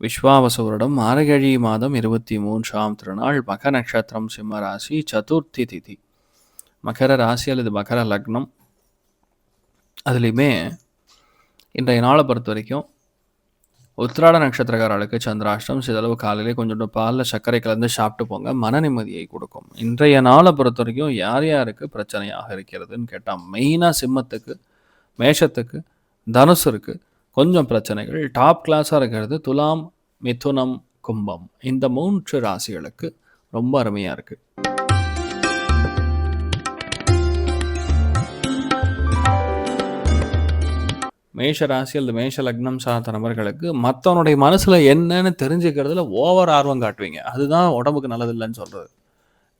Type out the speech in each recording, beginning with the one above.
விஸ்வாவசு வருடம் மார்கழி மாதம் இருபத்தி மூன்றாம் திருநாள் மக நட்சத்திரம் சிம்ம ராசி சதுர்த்தி திதி. மகர ராசி அல்லது மகர லக்னம் அதுலேயுமே இன்றைய நாளை பொறுத்த வரைக்கும் உத்திராட நட்சத்திரக்காரர்களுக்கு சந்திராஷ்டம் சிதளவு காலையிலே கொஞ்சோண்டு பாலில் சர்க்கரை கலந்து சாப்பிட்டு போங்க மன நிம்மதியை கொடுக்கும். இன்றைய நாளை பொறுத்த வரைக்கும் யார் யாருக்கு பிரச்சனையாக இருக்கிறதுன்னு கேட்டால் மெயினாக சிம்மத்துக்கு மேஷத்துக்கு தனுசுருக்கு கொஞ்சம் பிரச்சனைகள். டாப் கிளாஸாக இருக்கிறது துலாம் மிதுனம் கும்பம். இந்த மூன்று ராசிகளுக்கு ரொம்ப அருமையாக இருக்குது மேஷ ராசி அல்லது மேஷ லக்னம் சார்ந்த நபர்களுக்கு மற்றவனுடைய மனசில் என்னன்னு தெரிஞ்சுக்கிறதுல ஓவர் ஆர்வம் காட்டுவீங்க. அதுதான் உடம்புக்கு நல்லது இல்லைன்னு சொல்கிறது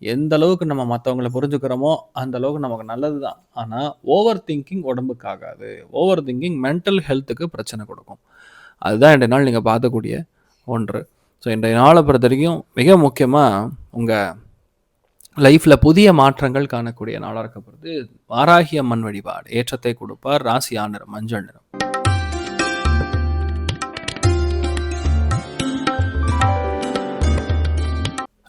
எந்த அளவுக்கு நம்ம மற்றவங்களை புரிஞ்சுக்கிறோமோ அந்த அளவுக்கு நமக்கு நல்லது தான் ஆனால் ஓவர் திங்கிங் உடம்புக்கு ஆகாது ஓவர் திங்கிங் மென்டல் ஹெல்த்துக்கு பிரச்சனை கொடுக்கும். அதுதான் இன்றைய நாள் நீங்கள் பார்க்கக்கூடிய ஒன்று. ஸோ இன்றைய நாளை பொறுத்த வரைக்கும் மிக முக்கியமாக உங்கள் லைஃப்பில் புதிய மாற்றங்கள் காணக்கூடிய நாளாக இருக்கப்படுது வாராகி அம்மன் வழிபாடு. ஏற்றத்தை கொடுப்பார் ராசி நிறம் மஞ்சள் நிறம்.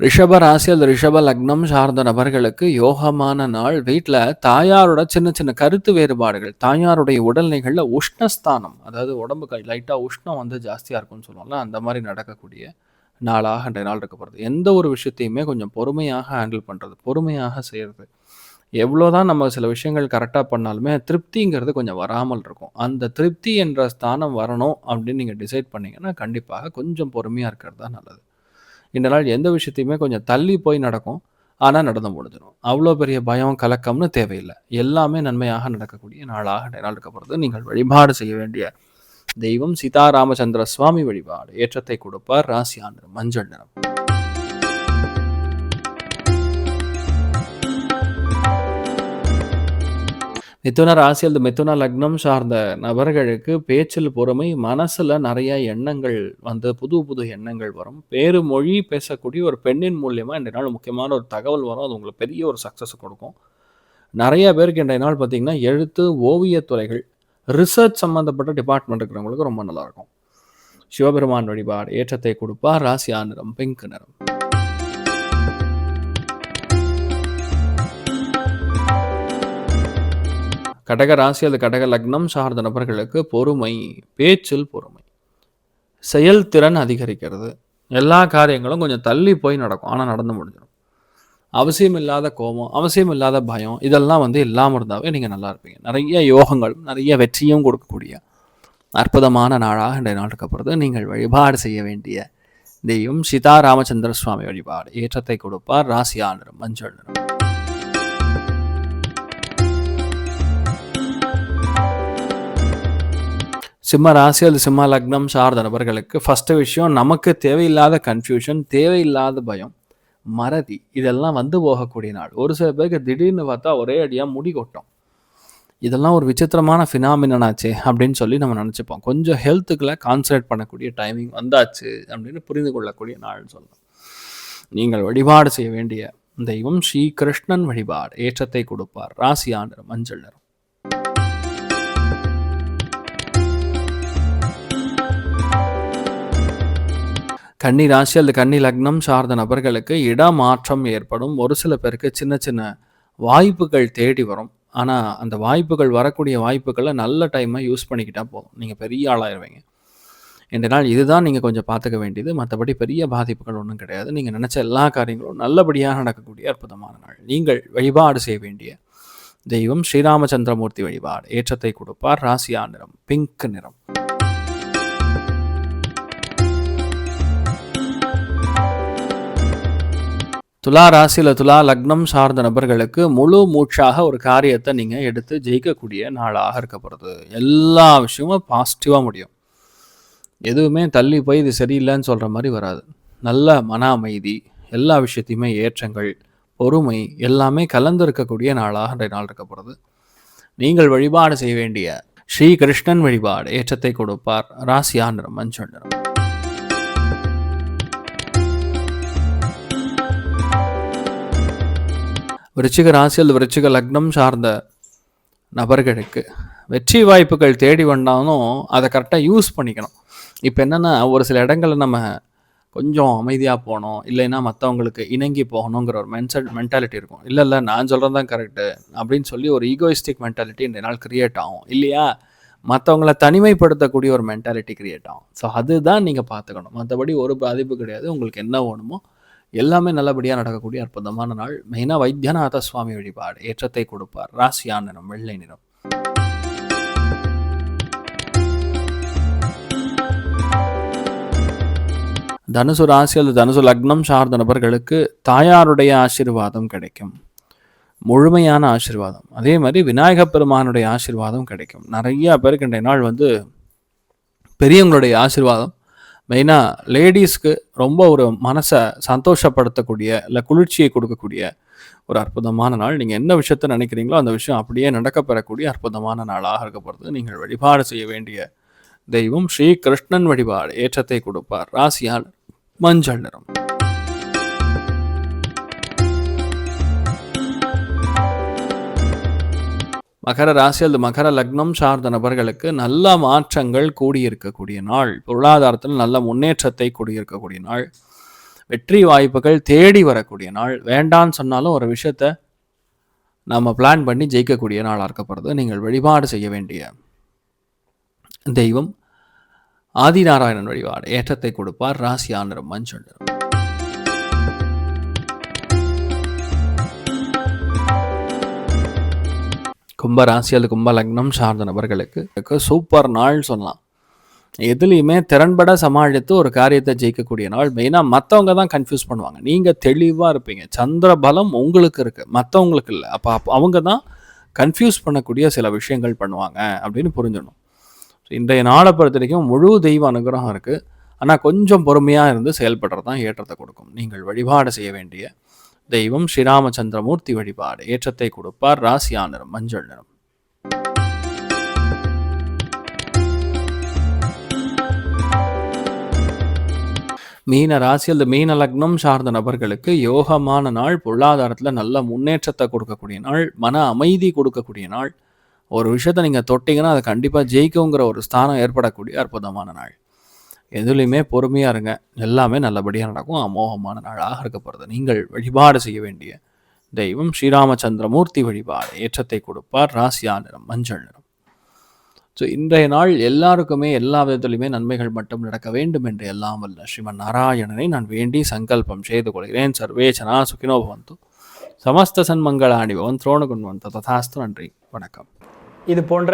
ரிஷப ராசி அல்லது ரிஷப லக்னம் சார்ந்த நபர்களுக்கு யோகமான நாள். வீட்டில் தாயாரோட சின்ன சின்ன கருத்து வேறுபாடுகள் தாயாருடைய உடல்நிலைகளில் உஷ்ணஸ்தானம் அதாவது உடம்புக்கு லைட்டாக உஷ்ணம் வந்து ஜாஸ்தியாக இருக்கும்னு சொல்லுவாங்கல்ல அந்த மாதிரி நடக்கக்கூடிய நாளாக அன்றைய நாள் இருக்கப்படுது எந்த ஒரு விஷயத்தையுமே கொஞ்சம் பொறுமையாக ஹேண்டில் பண்ணுறது பொறுமையாக செய்கிறது எவ்வளோ தான் நம்ம சில விஷயங்கள் கரெக்டாக பண்ணாலுமே திருப்திங்கிறது கொஞ்சம் வராமல் இருக்கும். அந்த திருப்தி என்ற ஸ்தானம் வரணும் அப்படின்னு நீங்கள் டிசைட் பண்ணிங்கன்னா கண்டிப்பாக கொஞ்சம் பொறுமையாக இருக்கிறது தான் நல்லது. இந்த நாள் எந்த விஷயத்தையுமே கொஞ்சம் தள்ளி போய் நடக்கும். ஆனால் நடந்து முடிஞ்சிடும். அவ்வளோ பெரிய பயம் கலக்கம்னு தேவையில்லை. எல்லாமே நன்மையாக நடக்கக்கூடிய நாளாக நாள் இருக்கப்படுறது நீங்கள் வழிபாடு செய்ய வேண்டிய தெய்வம் சீதாராமச்சந்திர சுவாமி வழிபாடு. ஏற்றத்தை கொடுப்பார். ராசியான மஞ்சள் நிறம். மிதுன ராசி அல்லது மிதுன லக்னம் சார்ந்த நபர்களுக்கு பேச்சில் பொறுமை மனசில் நிறைய எண்ணங்கள் வந்து புது புது எண்ணங்கள் வரும். வேறு மொழி பேசக்கூடிய ஒரு பெண்ணின் மூலியமாக இன்றைய நாள் முக்கியமான ஒரு தகவல் வரும். அது உங்களுக்கு பெரிய ஒரு சக்ஸஸ் கொடுக்கும். நிறைய பேருக்கு இன்றைய நாள் பார்த்திங்கன்னா எழுத்து ஓவியத்துறைகள் ரிசர்ச் சம்மந்தப்பட்ட டிபார்ட்மெண்ட் இருக்கிறவங்களுக்கு ரொம்ப நல்லாயிருக்கும் சிவபெருமான் வழிபாடு ஏற்றத்தை கொடுப்பார். ராசியா நிறம் பிங்க் நிறம். கடக ராசி அல்லது கடக லக்னம் சார்ந்த நபர்களுக்கு பொறுமை பேச்சில் பொறுமை. செயல்திறன் அதிகரிக்கிறது. எல்லா காரியங்களும் கொஞ்சம் தள்ளி போய் நடக்கும். ஆனால் நடந்து முடிஞ்சிடும். அவசியம் இல்லாத கோபம் அவசியம் இல்லாத பயம் இதெல்லாம் வந்து இல்லாமல் இருந்தாவே நீங்கள் நல்லா இருப்பீங்க. நிறைய யோகங்களும் நிறைய வெற்றியும் கொடுக்கக்கூடிய அற்புதமான நாளாக இன்றைய நாள் இருக்கப்படுறது நீங்கள் வழிபாடு செய்ய வேண்டிய தெய்வம் சீதா ராமச்சந்திர சுவாமி வழிபாடு. ஏற்றத்தை கொடுப்பார் ராசியா நிறம் மஞ்சள் நிறம். சிம்ம ராசி அல்லது சிம்ம லக்னம் சார்ந்த நபர்களுக்கு ஃபஸ்ட்டு விஷயம் நமக்கு தேவையில்லாத கன்ஃபியூஷன் தேவையில்லாத பயம் மறதி. இதெல்லாம் வந்து போகக்கூடிய நாள். ஒரு சில பேருக்கு திடீர்னு பார்த்தா ஒரே அடியாக முடி கொட்டும். இதெல்லாம் ஒரு விசித்திரமான ஃபினாமினாச்சே அப்படின்னு சொல்லி நம்ம நினச்சிப்போம். கொஞ்சம் ஹெல்த்துக்குள்ள கான்சன்ட்ரேட் பண்ணக்கூடிய டைமிங் வந்தாச்சு அப்படின்னு புரிந்து கொள்ளக்கூடிய நாள்னு சொல்லலாம். நீங்கள் வழிபாடு செய்ய வேண்டிய தெய்வம் ஸ்ரீ கிருஷ்ணன் வழிபாடு. ஏற்றத்தை கொடுப்பார். ராசியாண்டர் மஞ்சள் நிறம். கன்னி ராசி அல்லது கன்னி லக்னம் சார்ந்த நபர்களுக்கு இடமாற்றம் ஏற்படும். ஒரு சில பேருக்கு சின்ன சின்ன வாய்ப்புகள் தேடி வரும். ஆனால் அந்த வாய்ப்புகள் வரக்கூடிய வாய்ப்புகளை நல்ல டைமாக யூஸ் பண்ணிக்கிட்டால் போதும். நீங்கள் பெரிய ஆளாயிருவீங்க. இந்த நாள் இதுதான் நீங்கள் கொஞ்சம் பார்த்துக்க வேண்டியது. மற்றபடி பெரிய பாதிப்புகள் ஒன்றும் கிடையாது. நீங்கள் நினச்ச எல்லா காரியங்களும் நல்லபடியாக நடக்கக்கூடிய அற்புதமான நாள். நீங்கள் வழிபாடு செய்ய வேண்டிய தெய்வம் ஸ்ரீராமச்சந்திரமூர்த்தி வழிபாடு. ஏற்றத்தை கொடுப்பார். ராசியா நிறம் பிங்க் நிறம். துலா ராசியில் துலா லக்னம் சார்ந்த நபர்களுக்கு முழு மூச்சாக ஒரு காரியத்தை நீங்கள் எடுத்து ஜெயிக்கக்கூடிய நாளாக இருக்க போகிறது எல்லா விஷயமும் பாசிட்டிவாக முடியும். எதுவுமே தள்ளி போய் இது சரியில்லைன்னு சொல்கிற மாதிரி வராது. நல்ல மன அமைதி எல்லா விஷயத்தையுமே ஏற்றங்கள் பொறுமை எல்லாமே கலந்திருக்கக்கூடிய நாளாக இன்றைய நாள் இருக்க போகிறது நீங்கள் வழிபாடு செய்ய வேண்டிய ஸ்ரீ கிருஷ்ணன் வழிபாடு ஏற்றத்தை கொடுப்பார். ராசியா நிறம் மஞ்சள் நிறம். விருச்சிக ராசி அல்லது விருச்சிக லக்னம் சார்ந்த நபர்களுக்கு வெற்றி வாய்ப்புகள் தேடி வந்தாலும் அதை கரெக்டாக யூஸ் பண்ணிக்கணும். இப்போ என்னென்னா ஒரு சில இடங்களில் நம்ம கொஞ்சம் அமைதியாக போகணும் இல்லைன்னா மற்றவங்களுக்கு இணங்கி போகணுங்கிற ஒரு மென்சல் மென்டாலிட்டி இருக்கும். இல்லை இல்லை நான் சொல்கிறது தான் கரெக்டு அப்படின்னு சொல்லி ஒரு ஈகோயிஸ்டிக் மென்டாலிட்டி இந்த நாள் கிரியேட் ஆகும். இல்லையா? மற்றவங்கள தனிமைப்படுத்தக்கூடிய ஒரு மென்டாலிட்டி கிரியேட் ஆகும். ஸோ அதுதான் நீங்கள் பார்த்துக்கணும். மற்றபடி ஒரு பாதிப்பு கிடையாது. உங்களுக்கு என்ன வேணுமோ எல்லாமே நல்லபடியாக நடக்கக்கூடிய அற்புதமான நாள். மெயினாக வைத்தியநாத சுவாமி வழிபாடு. ஏற்றத்தை கொடுப்பார். ராசியான நிறம் வெள்ளை நிறம். தனுசு ராசி அல்லது தனுசு லக்னம் சார்ந்த நபர்களுக்கு தாயாருடைய ஆசீர்வாதம் கிடைக்கும். முழுமையான ஆசீர்வாதம். அதே மாதிரி விநாயகப் பெருமானுடைய ஆசீர்வாதம் கிடைக்கும். நிறைய பேருக்கு இன்றைய நாள் வந்து பெரியவங்களுடைய ஆசீர்வாதம். மெயினாக லேடிஸ்க்கு ரொம்ப ஒரு மனசை சந்தோஷப்படுத்தக்கூடிய இல்லை குளிர்ச்சியை கொடுக்கக்கூடிய ஒரு அற்புதமான நாள். நீங்கள் என்ன விஷயத்த நினைக்கிறீங்களோ அந்த விஷயம் அப்படியே நடக்கப்பெறக்கூடிய அற்புதமான நாளாக இருக்க போகிறது நீங்கள் வழிபாடு செய்ய வேண்டிய தெய்வம் ஸ்ரீ கிருஷ்ணன் வழிபாடு. ஏற்றத்தை கொடுப்பார். ராசியால் மஞ்சள் நிறம். மகர ராசி அல்லது மகர லக்னம் சார்ந்த நபர்களுக்கு நல்ல மாற்றங்கள் கூடியிருக்கக்கூடிய நாள். பொருளாதாரத்தில் நல்ல முன்னேற்றத்தை கூடியிருக்கக்கூடிய நாள். வெற்றி வாய்ப்புகள் தேடி வரக்கூடிய நாள். வேண்டான்னு சொன்னாலும் ஒரு விஷயத்த நம்ம பிளான் பண்ணி ஜெயிக்கக்கூடிய நாளாக இருக்கப்படுறது நீங்கள் வழிபாடு செய்ய வேண்டிய தெய்வம் ஆதிநாராயணன் வழிபாடு. ஏற்றத்தை கொடுப்பார். ராசி மஞ்சள் கும்ப ராசி அல்லது கும்ப லக்னம் சார்ந்த நபர்களுக்கு சூப்பர் நாள் சொல்லலாம். எதுலேயுமே திறன்பட சமாளித்து ஒரு காரியத்தை ஜெயிக்கக்கூடிய நாள். மெயினாக மற்றவங்க தான் கன்ஃபியூஸ் பண்ணுவாங்க. நீங்கள் தெளிவாக இருப்பீங்க. சந்திர பலம் உங்களுக்கு இருக்குது மற்றவங்களுக்கு இல்லை. அப்போ அப்போ அவங்க தான் கன்ஃபியூஸ் பண்ணக்கூடிய சில விஷயங்கள் பண்ணுவாங்க அப்படின்னு புரிஞ்சிடணும் இன்றைய நாளை பொறுத்த வரைக்கும் முழு தெய்வ அனுகிரகம் இருக்குது ஆனால் கொஞ்சம் பொறுமையாக இருந்து செயல்படுறது தான் ஏற்றத்தை கொடுக்கும். நீங்கள் வழிபாடு செய்ய வேண்டிய தெய்வம் ஸ்ரீராமச்சந்திரமூர்த்தி வழிபாடு. ஏற்றத்தை கொடுப்பார் ராசியா நிறம் மஞ்சள் நிறம் மீன ராசி அல்லது மீன லக்னம் சார்ந்த நபர்களுக்கு யோகமான நாள் பொருளாதாரத்தில் நல்ல முன்னேற்றத்தை கொடுக்கக்கூடிய நாள் மன அமைதி கொடுக்கக்கூடிய நாள். ஒரு விஷயத்தை நீங்கள் தொட்டிங்கன்னா அதை கண்டிப்பாக ஜெயிக்குங்கிற ஒரு ஸ்தானம் ஏற்படக்கூடிய அற்புதமான நாள். எதுலேயுமே பொறுமையாக இருங்க. எல்லாமே நல்லபடியாக நடக்கும். அமோகமான நாளாக இருக்க போகிறது நீங்கள் வழிபாடு செய்ய வேண்டிய தெய்வம் ஸ்ரீராமச்சந்திரமூர்த்தி வழிபாடு. ஏற்றத்தை கொடுப்பார். ராசியா நிறம் மஞ்சள் நிறம். ஸோ இன்றைய நாள் எல்லாருக்குமே எல்லா விதத்திலுமே நன்மைகள் மட்டும் நடக்க வேண்டும் என்று எல்லாம் வல்ல ஸ்ரீமன் நாராயணனை நான் வேண்டி சங்கல்பம் செய்து கொள்கிறேன். சர்வேச்சனா சுகினோ பவந்து. சமஸ்த சன்மங்களாணி பவன். துரோணகுண்வந்த. ததாஸ்து. நன்றி. வணக்கம். இது போன்ற